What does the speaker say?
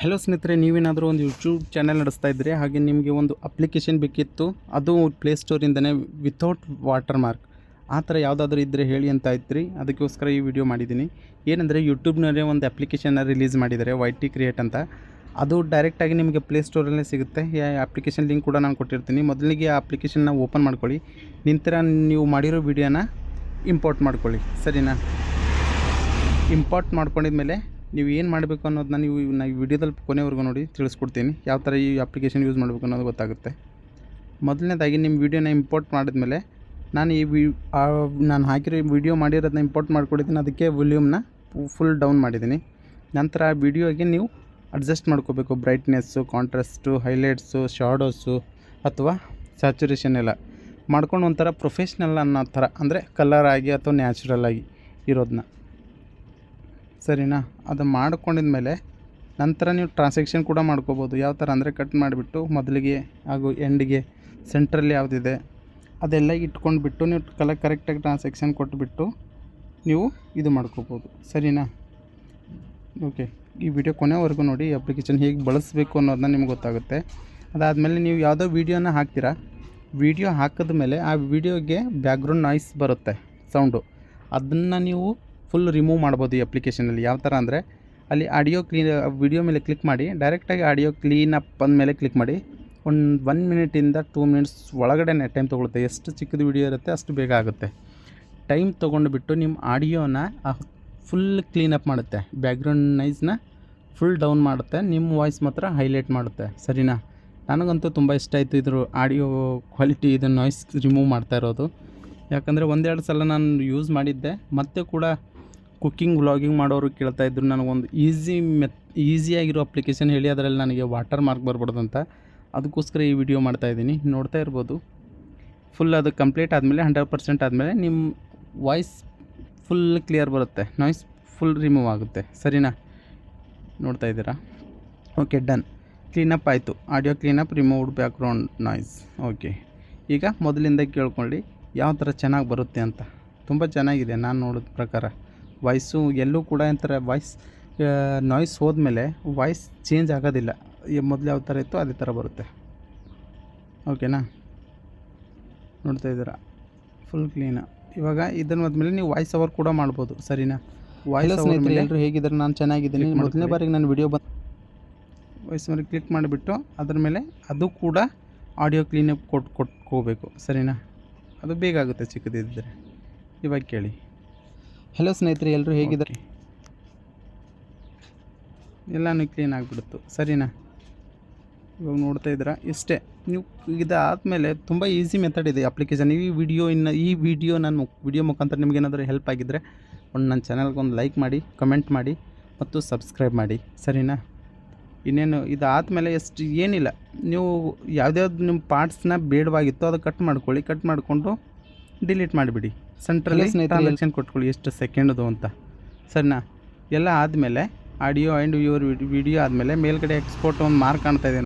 Hello ಸ್ನೇಹಿತರೆ, ನೀವೇನಾದರೂ ಒಂದು ಯೂಟ್ಯೂಬ್ ಚಾನಲ್ ನಡೆಸ್ತಾ ಇದ್ದರೆ, ಹಾಗೆ ನಿಮಗೆ ಒಂದು ಅಪ್ಲಿಕೇಶನ್ ಬೇಕಿತ್ತು, ಅದು ಪ್ಲೇಸ್ಟೋರಿಂದನೇ ವಿತೌಟ್ ವಾಟರ್ ಮಾರ್ಕ್ ಆ ಥರ ಯಾವುದಾದ್ರೂ ಇದ್ದರೆ ಹೇಳಿ ಅಂತ ಇದ್ರಿ, ಅದಕ್ಕೋಸ್ಕರ ಈ ವಿಡಿಯೋ ಮಾಡಿದ್ದೀನಿ. ಏನಂದರೆ ಯೂಟ್ಯೂಬ್ನವರೇ ಒಂದು ಅಪ್ಲಿಕೇಶನ್ನ ರಿಲೀಸ್ ಮಾಡಿದ್ದಾರೆ ವೈ ಟಿ ಕ್ರಿಯೇಟ್ ಅಂತ. ಅದು ಡೈರೆಕ್ಟಾಗಿ ನಿಮಗೆ ಪ್ಲೇಸ್ಟೋರಲ್ಲೇ ಸಿಗುತ್ತೆ. ಈ ಅಪ್ಲಿಕೇಶನ್ ಲಿಂಕ್ ಕೂಡ ನಾನು ಕೊಟ್ಟಿರ್ತೀನಿ. ಮೊದಲಿಗೆ ಆ ಅಪ್ಲಿಕೇಶನ್ನ ಓಪನ್ ಮಾಡ್ಕೊಳ್ಳಿ. ನಿಂತರ ನೀವು ಮಾಡಿರೋ ವಿಡಿಯೋನ ಇಂಪೋರ್ಟ್ ಮಾಡ್ಕೊಳ್ಳಿ. ಸರಿನಾ? ಇಂಪೋರ್ಟ್ ಮಾಡ್ಕೊಂಡಿದ್ಮೇಲೆ ನೀವು ಏನು ಮಾಡಬೇಕು ಅನ್ನೋದನ್ನ ನೀವು ನಾ ಈ ವಿಡಿಯೋದಲ್ಲಿ ಕೊನೆವರೆಗೂ ನೋಡಿ, ತಿಳಿಸ್ಕೊಡ್ತೀನಿ. ಯಾವ ಥರ ಈ ಅಪ್ಲಿಕೇಶನ್ ಯೂಸ್ ಮಾಡಬೇಕು ಅನ್ನೋದು ಗೊತ್ತಾಗುತ್ತೆ. ಮೊದಲನೇದಾಗಿ ನಿಮ್ಮ ವಿಡಿಯೋನ ಇಂಪೋರ್ಟ್ ಮಾಡಿದ್ಮೇಲೆ ನಾನು ಈ ನಾನು ಹಾಕಿರೋ ವಿಡಿಯೋ ಮಾಡಿರೋದನ್ನ ಇಂಪೋರ್ಟ್ ಮಾಡ್ಕೊಂಡಿದ್ದೀನಿ. ಅದಕ್ಕೆ ವಾಲ್ಯೂಮ್ನ ಫುಲ್ ಡೌನ್ ಮಾಡಿದ್ದೀನಿ. ನಂತರ ಆ ವಿಡಿಯೋಗೆ ನೀವು ಅಡ್ಜಸ್ಟ್ ಮಾಡ್ಕೋಬೇಕು. ಬ್ರೈಟ್ನೆಸ್ಸು ಕಾಂಟ್ರಾಸ್ಟು ಹೈಲೈಟ್ಸು ಶಾಡೋಸು ಅಥವಾ ಸ್ಯಾಚುರೇಷನ್ ಎಲ್ಲ. ಮಾಡ್ಕೊಂಡು ಒಂಥರ ಪ್ರೊಫೆಷ್ನಲ್ ಅನ್ನೋ ಥರ, ಅಂದರೆ ಕಲರ್ ಆಗಿ ಅಥವಾ ನ್ಯಾಚುರಲ್ ಆಗಿ ಇರೋದನ್ನ ಸರಿನಾ? ಅದು ಮಾಡ್ಕೊಂಡಿದ್ಮೇಲೆ ನಂತರ ನೀವು ಟ್ರಾನ್ಸಾಕ್ಷನ್ ಕೂಡ ಮಾಡ್ಕೋಬೋದು. ಯಾವ ಥರ ಅಂದರೆ ಕಟ್ ಮಾಡಿಬಿಟ್ಟು ಮೊದಲಿಗೆ ಹಾಗೂ ಎಂಡಿಗೆ ಸೆಂಟ್ರಲ್ಲಿ ಯಾವುದಿದೆ ಅದೆಲ್ಲ ಇಟ್ಕೊಂಡ್ಬಿಟ್ಟು ನೀವು ಕಲ ಕರೆಕ್ಟಾಗಿ ಟ್ರಾನ್ಸಾಕ್ಷನ್ ಕೊಟ್ಬಿಟ್ಟು ನೀವು ಇದು ಮಾಡ್ಕೋಬೋದು. ಸರಿನಾ? ಓಕೆ ಈ ವಿಡಿಯೋ ಕೊನೆವರೆಗೂ ನೋಡಿ ಅಪ್ಲಿಕೇಶನ್ ಹೇಗೆ ಬಳಸಬೇಕು ಅನ್ನೋದನ್ನ ನಿಮ್ಗೆ ಗೊತ್ತಾಗುತ್ತೆ. ಅದಾದಮೇಲೆ ನೀವು ಯಾವುದೋ ವೀಡಿಯೋನ ಹಾಕ್ತೀರಾ? ವಿಡಿಯೋ ಹಾಕಿದ ಮೇಲೆ ಆ ವಿಡಿಯೋಗೆ ಬ್ಯಾಕ್ಗ್ರೌಂಡ್ ನಾಯ್ಸ್ ಬರುತ್ತೆ ಸೌಂಡು ಅದನ್ನು ನೀವು ಫುಲ್ ರಿಮೂವ್ ಮಾಡ್ಬೋದು ಈ ಅಪ್ಲಿಕೇಶನಲ್ಲಿ ಯಾವ ಥರ ಅಂದರೆ, ಅಲ್ಲಿ ಆಡಿಯೋ ಕ್ಲೀನ್ ವಿಡಿಯೋ ಮೇಲೆ ಕ್ಲಿಕ್ ಮಾಡಿ ಡೈರೆಕ್ಟಾಗಿ ಆಡಿಯೋ ಕ್ಲೀನ್ ಅಪ್ ಅಂದಮೇಲೆ ಕ್ಲಿಕ್ ಮಾಡಿ, ಒಂದು ಒನ್ ಮಿನಿಟಿಂದ ಟೂ ಮಿನಿಟ್ಸ್ ಒಳಗಡೆ ಟೈಮ್ ತೊಗೊಳುತ್ತೆ. ಎಷ್ಟು ಚಿಕ್ಕದು ವಿಡಿಯೋ ಇರುತ್ತೆ ಅಷ್ಟು ಬೇಗ ಆಗುತ್ತೆ. ಟೈಮ್ ತೊಗೊಂಡುಬಿಟ್ಟು ನಿಮ್ಮ ಆಡಿಯೋನ ಫುಲ್ ಕ್ಲೀನ್ ಅಪ್ ಮಾಡುತ್ತೆ. ಬ್ಯಾಕ್ಗ್ರೌಂಡ್ ನೈಸ್ನ ಫುಲ್ ಡೌನ್ ಮಾಡುತ್ತೆ. ನಿಮ್ಮ ವಾಯ್ಸ್ ಮಾತ್ರ ಹೈಲೈಟ್ ಮಾಡುತ್ತೆ. ಸರಿನಾ? ನನಗಂತೂ ತುಂಬ ಇಷ್ಟ ಆಯಿತು ಇದ್ರ ಆಡಿಯೋ ಕ್ವಾಲಿಟಿ ಇದು ನಾಯ್ಸ್ ರಿಮೂವ್ ಮಾಡ್ತಾ ಇರೋದು. ಯಾಕಂದರೆ ಒಂದೆರಡು ಸಲ ನಾನು ಯೂಸ್ ಮಾಡಿದ್ದೆ. ಮತ್ತೆ ಕೂಡ ಕುಕ್ಕಿಂಗ್ ವ್ಲಾಗಿಂಗ್ ಮಾಡೋರು ಕೇಳ್ತಾ ಇದ್ರು. ನನಗೊಂದು ಈಸಿ ಮೆತ್ ಈಸಿಯಾಗಿರೋ ಅಪ್ಲಿಕೇಶನ್ ಹೇಳಿ, ಅದರಲ್ಲಿ ನನಗೆ ವಾಟರ್ ಮಾರ್ಕ್ ಬರ್ಬಾರ್ದು ಅಂತ ಅದಕ್ಕೋಸ್ಕರ ಈ ವಿಡಿಯೋ ಮಾಡ್ತಾಯಿದ್ದೀನಿ ನೋಡ್ತಾ ಇರ್ಬೋದು. ಫುಲ್ ಅದು ಕಂಪ್ಲೀಟ್ ಆದಮೇಲೆ ಹಂಡ್ರೆಡ್ ಪರ್ಸೆಂಟ್ ಆದಮೇಲೆ ನಿಮ್ಮ ವಾಯ್ಸ್ ಫುಲ್ ಕ್ಲಿಯರ್ ಬರುತ್ತೆ. ನಾಯ್ಸ್ ಫುಲ್ ರಿಮೂವ್ ಆಗುತ್ತೆ. ಸರಿನಾ? ನೋಡ್ತಾ ಇದ್ದೀರಾ? ಓಕೆ ಡನ್ ಕ್ಲೀನಪ್ ಆಯಿತು. Audio cleanup removed background noise okay ಈಗ ಮೊದಲಿಂದ ಕೇಳ್ಕೊಳ್ಳಿ ಯಾವ ಥರ ಚೆನ್ನಾಗಿ ಬರುತ್ತೆ ಅಂತ. ತುಂಬ ಚೆನ್ನಾಗಿದೆ, ನಾನು ನೋಡಿದ ಪ್ರಕಾರ. ವಾಯ್ಸು ಎಲ್ಲೂ ಕೂಡ ಏನಂತಾರೆ ವಾಯ್ಸ್ ನಾಯ್ಸ್ ಹೋದ್ಮೇಲೆ ವಾಯ್ಸ್ ಚೇಂಜ್ ಆಗೋದಿಲ್ಲ. ಮೊದಲು ಯಾವ ಥರ ಇತ್ತು ಅದೇ ಥರ ಬರುತ್ತೆ. ಓಕೆನಾ? ನೋಡ್ತಾ ಇದ್ದೀರಾ? ಫುಲ್ ಕ್ಲೀನು ಇವಾಗ ಇದನ್ನು ಆದಮೇಲೆ ನೀವು ವಾಯ್ಸ್ ಅವರ್ ಕೂಡ ಮಾಡ್ಬೋದು ಸರಿನಾ? ವಾಯ್ಸ್ ಸ್ನೇಹಿತರೆ ಎಲ್ಲರೂ ಹೇಗಿದ್ದಾರೆ? ನಾನು ಚೆನ್ನಾಗಿದ್ದೀನಿ. ಮೊದಲನೇ ಬಾರಿಗೆ ನಾನು ವಿಡಿಯೋ ಬಂದು ವಾಯ್ಸ್ ಮೇಲೆ ಕ್ಲಿಕ್ ಮಾಡಿಬಿಟ್ಟು ಅದ್ರ ಮೇಲೆ ಅದು ಕೂಡ ಆಡಿಯೋ ಕ್ಲೀನಪ್ ಕೊಟ್ಟು ಕೊಟ್ಕೋಬೇಕು ಸರಿನಾ? ಅದು ಬೇಗ ಆಗುತ್ತೆ ಚಿಕ್ಕದಿದ್ದರೆ. ಇವಾಗ ಕೇಳಿ. ಹಲೋ ಸ್ನೇಹಿತರೆ ಎಲ್ಲರೂ ಹೇಗಿದ್ದಾರೆ? ಎಲ್ಲನೂ ಕ್ಲೀನ್ ಆಗಿಬಿಡ್ತು. ಸರಿನಾ? ಇವಾಗ ನೋಡ್ತಾ ಇದ್ದೀರಾ? ಇಷ್ಟೇ. ನೀವು ಇದಾದಮೇಲೆ ತುಂಬ ಈಸಿ ಮೆಥಡ್ ಇದೆ ಅಪ್ಲಿಕೇಶನ್ ಈ ವಿಡಿಯೋ ಇನ್ನು, ಈ ವಿಡಿಯೋ ನಾನು ವಿಡಿಯೋ ಮುಖಾಂತರ ನಿಮ್ಗೆ ಏನಾದರೂ ಹೆಲ್ಪ್ ಆಗಿದ್ದರೆ ಒಂದು ನನ್ನ ಚಾನಲ್ಗೆ ಒಂದು ಲೈಕ್ ಮಾಡಿ ಕಮೆಂಟ್ ಮಾಡಿ ಮತ್ತು ಸಬ್ಸ್ಕ್ರೈಬ್ ಮಾಡಿ. ಸರಿನಾ? ಇನ್ನೇನು ಇದಾದಮೇಲೆ ಎಷ್ಟು ಏನಿಲ್ಲ. ನೀವು ಯಾವುದ್ಯಾವ್ದು ನಿಮ್ಮ ಪಾರ್ಟ್ಸ್ನ ಬೇಡವಾಗಿತ್ತು ಅದು ಕಟ್ ಮಾಡ್ಕೊಳ್ಳಿ. ಕಟ್ ಮಾಡಿಕೊಂಡು ಡಿಲೀಟ್ ಮಾಡಿಬಿಡಿ. ಸೆಂಟ್ರಲ್ಲಿ ಟ್ರಾನ್ಸಾಕ್ಷನ್ ಕೊಟ್ಕೊಳ್ಳಿ ಎಷ್ಟು ಸೆಕೆಂಡ್ದು ಅಂತ. ಸರಿನಾ? ಎಲ್ಲ ಆದಮೇಲೆ ಆಡಿಯೋ ಆ್ಯಂಡ್ ಯುವರ್ ವಿಡಿಯೋ ಆದಮೇಲೆ ಮೇಲ್ಗಡೆ ಎಕ್ಸ್ಪೋರ್ಟ್ ಒಂದು ಮಾರ್ಕ್ ಕಾಣ್ತಾ ಇದೆ.